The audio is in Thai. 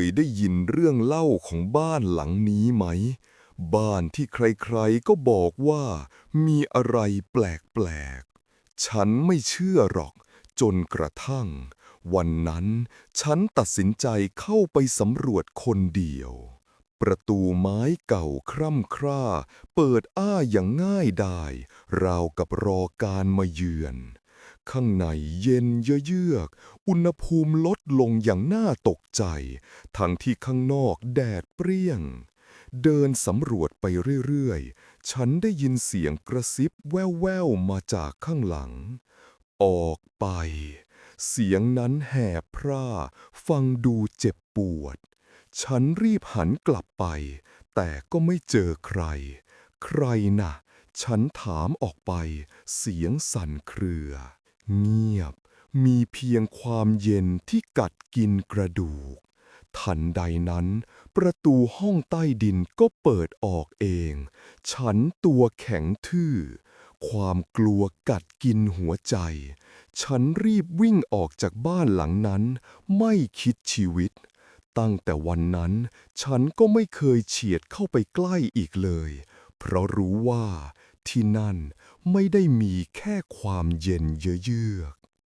ยได้ยินเรื่องเล่าของบ้านหลังนี้ไหม บ้านที่ใครๆก็บอกว่า มีอะไรแปลกๆ ฉันไม่เชื่อหรอก จนกระทั่ง วันนั้นฉันตัดสินใจเข้าไปสำรวจคนเดียว ประตูไม้เก่าคร่ำคร่า เปิดอ้าอย่างง่ายดายราวกับรอการมาเยือน ข้างในเย็นเยือก อุณหภูมิลดลงอย่างน่าตกใจ ทั้งที่ข้างนอกแดดเปรี้ยง เดินสำรวจไปเรื่อยๆ ฉันได้ยินเสียงกระซิบแว่วๆ มาจากข้างหลัง ออกไป เสียงนั้นแหบพร่า ฟังดูเจ็บปวด ฉันรีบหันกลับไป แต่ก็ไม่เจอใคร ใครน่ะฉันถามออกไปเสียงสั่นเครือ เงียบ มีเพียงความเย็นที่กัดกินกระดูก ทันใดนั้น ประตูห้องใต้ดินก็เปิดออกเอง ฉันตัวแข็งทื่อ ความกลัวกัดกินหัวใจ ฉันรีบวิ่งออกจากบ้านหลังนั้น ไม่คิดชีวิต ตั้งแต่วันนั้น ฉันก็ไม่เคยเฉียดเข้าไปใกล้อีกเลย เพราะรู้ว่า ที่นั่นไม่ได้มีแค่ความเย็นเยือก